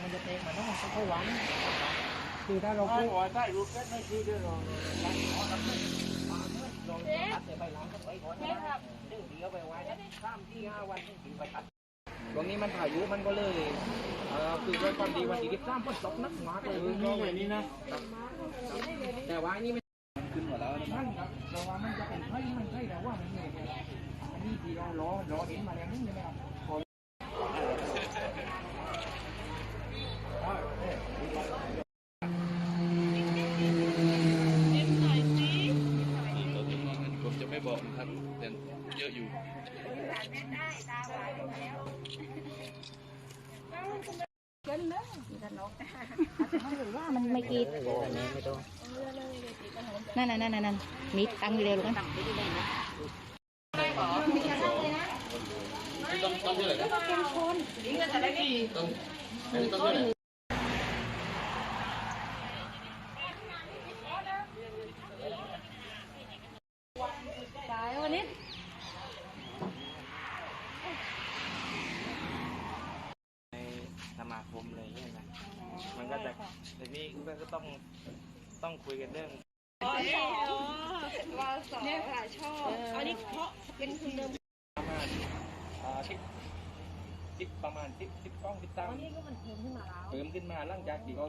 มันจะเตะมันต้องเข้าหวังคือถ้าเราพูดว่าได้รู้กันไม่ดีด้วยหรอเดี๋ยวเดี๋ยวไปไว้สาตรงนี้มันพายุมันก็เลยคือด้วยความดีวันที่ที่สามฝนตกนักมากเลยนี่ไงนี่นะ แต่ว่านนี้ไม่ขึ้นหมดแล้วนั่นครับแต่ว่ามันจะเป็นไผ่มันไผ่แต่ว่ามันไม่ได้อันนี้ที่เรารอรอเห็นมาแล้วนี่ใช่ไหมครับ ผมจะไม่บอกนะครับแต่เยอะอยู่ ว่ามันไม่กีดนั่นนั่นนั่นนั่นมีตังค์อยู่เร็วลูกนต้องต้องเท่าไหร่นะต้องอันนี้ต้องเท่าไหร่ ตายวันนี้ ในสมาคมเลยใช่ไหม มันก็จะทีนี้ก็ต้องต้องคุยกันเรื่องเนี่ยค่ะชอบอันนี้เพราะเป็นคุณเดิมประมาณอ่าสิบสิบประมาณสิบสิบกล้องสิบตังอันนี้ก็มันเพิ่มขึ้นมาแล้วเพิ่มขึ้นมาหลังจากที่เขา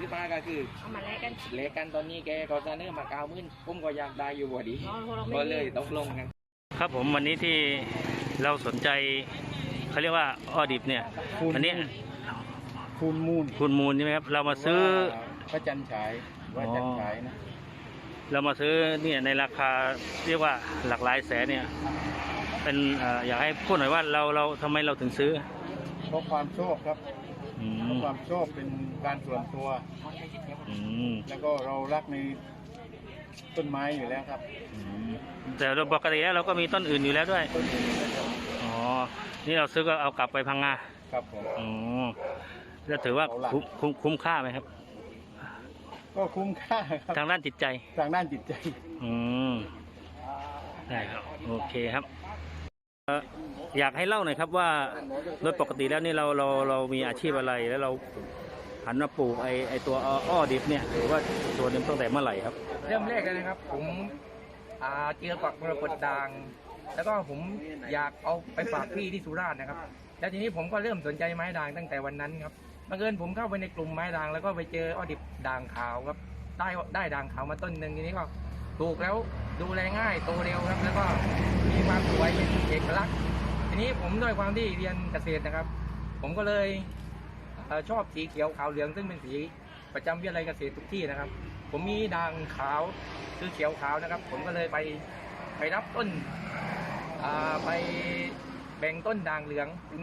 ขึ้นมาก็คือเอามาแลกกันเลขกันตอนนี้แกก็เสนอมาเก้าหมื่นผมก็อยากได้อยู่พอดีอ๋อเพราะเราไม่ก็มีเลยตกลงกันครับผมวันนี้ที่เราสนใจเขาเรียกว่าออดิบเนี่ยอันนี้ ฟูลมูนคุณมูลใช่ไหมครับ เรามาซื้อ พระจันทร์ฉายว่าจันทร์ฉายนะเรามาซื้อเนี่ยในราคาเรียกว่าหลักหลายแสนเนี่ย เป็นเอ่ออยากให้พูดหน่อยว่าเราเราทำไมเราถึงซื้อเพราะความชอบครับอืเพมราะความชอบเป็นการส่วนตัว อืมแล้วก็เรารักในต้นไม้อยู่แล้วครับอืมแต่โดยปกติแล้วเราก็มีต้นอื่นอยู่แล้วด้วยต้นอื่นนะครับอ๋อนี่เราซื้อก็เอากลับไปพังงาครับผมอ๋อ แล้วถือว่าคุ้มคุ้มคุ้มค่าไหมครับ ก็คุ้มค่าครับทางด้านจิตใจ ทางด้านจิตใจ อืมได้ครับ โอเคครับเอ่ออยากให้เล่าหน่อยครับว่าโดยปกติแล้วนี่เราเราเรามีอาชีพอะไรแล้วเราหันมาปลูกไอไอตัวอ้ออ้อดิบเนี่ยหรือว่าตัวนี้ตั้งแต่เมื่อไหร่ครับ เริ่มแรกเลยนะครับ ผมอ่าเจอกวักมรกตด่าง แล้วก็ผมอยากเอาไปฝากพี่ที่สุราษฎร์นะครับ แล้วทีนี้ผมก็เริ่มสนใจไม้ด่างตั้งแต่วันนั้นครับบังเอิญผมเข้าไปในกลุ่มไม้ด่างแล้วก็ไปเจออ้อดิบด่างขาวครับได้ได้ด่างขาวมาต้นหนึ่งทีนี้ก็ปลูกแล้วดูแลง่ายโตเร็วครับ แล้วก็มีความสวยเป็นเอกลักษณ์ ทีนี้ผมด้วยความที่เรียนเกษตรนะครับ ผมก็เลยเออชอบสีเขียวขาวเหลืองซึ่งเป็นสีประจำวิทยาลัยเกษตรทุกที่นะครับ ผมมีด่างขาวคือเขียวขาวนะครับ ผมก็เลยไปไปรับต้นอ่าไป แบ่งต้นด่างเหลืองเป็น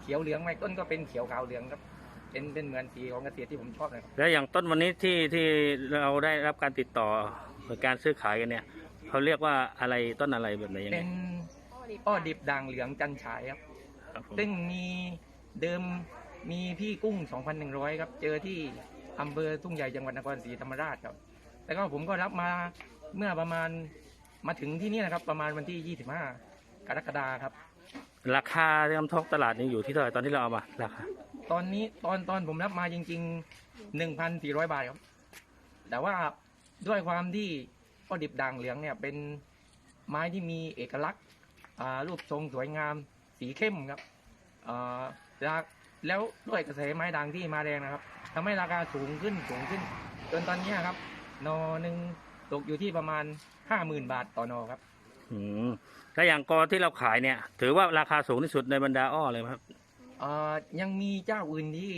เขียวเหลืองไว้ต้นก็เป็นเขียวขาวเหลืองครับ เป็นเป็นเหมือนสีของเกษตรที่ผมชอบนะครับแล้วอย่างต้นวันนี้ที่ที่เราได้รับการติดต่อหรือการซื้อขายกันเนี่ยเขาเรียกว่าอะไรต้นอะไรแบบไหนยังเป็ไงนอ้อดิบด่างเหลืองจันฉายครับ ครับผมซึ่งมีเดิมมีพี่กุ้ง 2,100 ครับ เจอที่อำเภอทุ่งใหญ่จังหวัดนครศรีธรรมราชครับ แล้วก็ผมก็รับมาเมื่อประมาณมาถึงที่นี่นะครับ ประมาณวันที่ 25 กรกฎาคมครับ ราคาที่น้ำท้องตลาดนี่อยู่ที่เท่าไหร่ตอนที่เราเอามาราคาตอนนี้ตอนตอนผมรับมาจริงๆ1,400บาทครับ แต่ว่าด้วยความที่อ้อดิบด่างเหลืองเนี่ย เป็นไม้ที่มีเอกลักษณ์อ่ารูปทรงสวยงาม สีเข้มครับอ่าราแล้วด้วยกระแสไม้ด่างที่มาแรงนะครับทำให้ราคาสูงขึ้นสูงขึ้น จนตอนนี้ครับนอหนึ่งตกอยู่ที่ประมาณ50,000บาทต่อนอครับ แล้วอย่างกอที่เราขายเนี่ย ถือว่าราคาสูงที่สุดในบรรดาอ้อเลยไหมครับอ่ายังมีเจ้าอื่นที่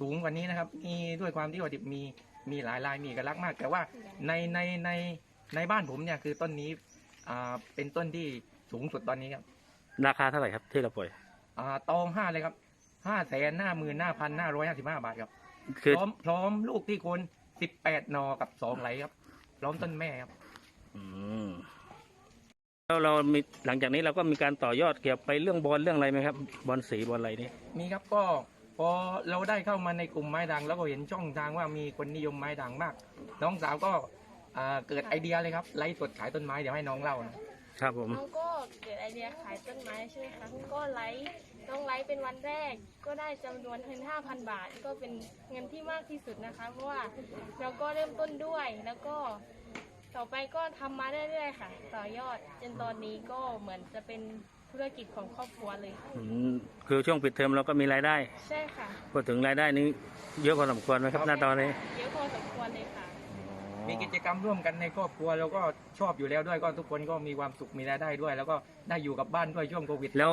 สูงกว่านี้นะครับ มีด้วยความที่ว่าดิบมีมีหลายลายมีเอกลักษณ์มาก แต่ว่าในในในในบ้านผมเนี่ยคือต้นนี้อ่าเป็นต้นที่สูงสุดตอนนี้ครับราคาเท่าไหร่ครับที่เราปล่อยอ่าตองห้าเลยครับห้าแสนห้าหมื่นห้าพันห้าร้อยห้าสิบห้าบาทครับคือพร้อมพร้อมลูกที่โคนสิบแปดนอกับสองไหลครับ พร้อมต้นแม่ครับ อืม แล้วเรามีหลังจากนี้เราก็มีการต่อยอดเกี่ยวไปเรื่องบอลเรื่องอะไรไหมครับบอลสีบอลอะไรนี่มีครับก็พอเราได้เข้ามาในกลุ่มไม้ด่างแล้วก็เห็นช่องทางว่ามีคนนิยมไม้ด่างมาก น้องสาวก็อ่าเกิดไอเดียเลยครับไลฟ์สดขายต้นไม้เดี๋ยวให้น้องเล่านะ ครับผมเขาก็เกิดไอเดียขายต้นไม้ใช่ไหมคะเขาก็ไลฟ์สน้องไลฟ์เป็นวันแรก ก็ได้จำนวนเงิน5,000 บาท ก็เป็นเงินที่มากที่สุดนะคะ เพราะว่าเราก็เริ่มต้นด้วย แล้วก็ ต่อไปก็ทำมาเรื่อยๆค่ะ ต่อยอดจนตอนนี้ก็เหมือนจะเป็นธุรกิจของครอบครัวเลยค่ะอืมคือช่วงปิดเทอมเราก็มีรายได้ ใช่ค่ะพูดถึงรายได้นี้เยอะพอสมควรไหมครับณตอนนี้ เยอะพอสมควรเลยค่ะ มีกิจกรรมร่วมกันในครอบครัวเราก็ชอบอยู่แล้วด้วยก็ทุกคนก็มีความสุขมีรายได้ด้วย แล้วก็ได้อยู่กับบ้านด้วยช่วงโควิดแล้ว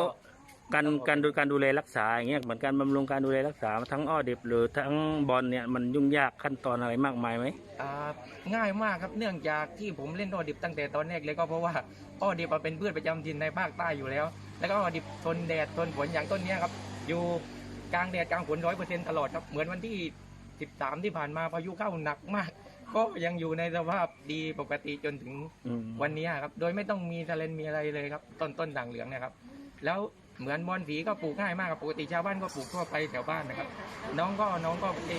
ก็การการดูการดูแลรักษาอย่างเงี้ยเหมือนการบำรุงการดูแลรักษาทั้งอ้อดิบหรือทั้งบอลเนี่ยมันยุ่งยากขั้นตอนอะไรมากมายไหมอ่าง่ายมากครับเนื่องจากที่ผมเล่นอ้อดิบตั้งแต่ตอนแรกเลยก็เพราะว่าอ้อดิบมันเป็นพืชประจำถิ่นในภาคใต้อยู่แล้ว แล้วก็อ้อดิบทนแดดทนฝนอย่างต้นเนี้ยครับอยู่กลางแดดกลางฝนร้อยเปอร์เซ็นต์ตลอดครับเหมือนวันที่ 13 ที่ผ่านมาพายุเข้าหนักมาก ก็ยังอยู่ในสภาพดีปกติจนถึงอืมวันนี้ครับ โดยไม่ต้องมีทะเลนมีอะไรเลยครับ ต้นต้นด่างเหลืองเนะครับ แล้ว เหมือนบอนสีก็ปลูกง่ายมากครับปกติชาวบ้านก็ปลูกทั่วไปแถวบ้านนะครับ น้องก็น้องก็ไป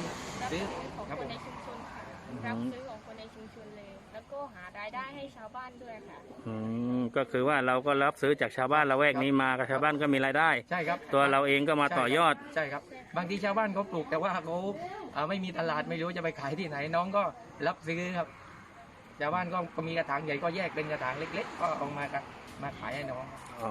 รับซื้อซื้อของครับคผนม ในชุมชนค่ะรับซื้อของคนในชุมชนเลย แล้วก็หารายได้ให้ชาวบ้านด้วยค่ะ อืมก็คือว่าเราก็รับซื้อจากชาวบ้านละแวกนี้มากับชาวบ้านก็มีรายได้ ใช่ครับ ตัวเราเองก็มาต่อยอดใช่ครับ บางทีชาวบ้านเขาปลูกแต่ว่าเขาเอ่อไม่มีตลาดไม่รู้จะไปขายที่ไหนน้องก็รับซื้อครับชาวบ้านก็ก็มีกระถางใหญ่ก็แยกเป็นกระถางเล็ก ๆ ก็เอามามาขายให้น้องอ๋อ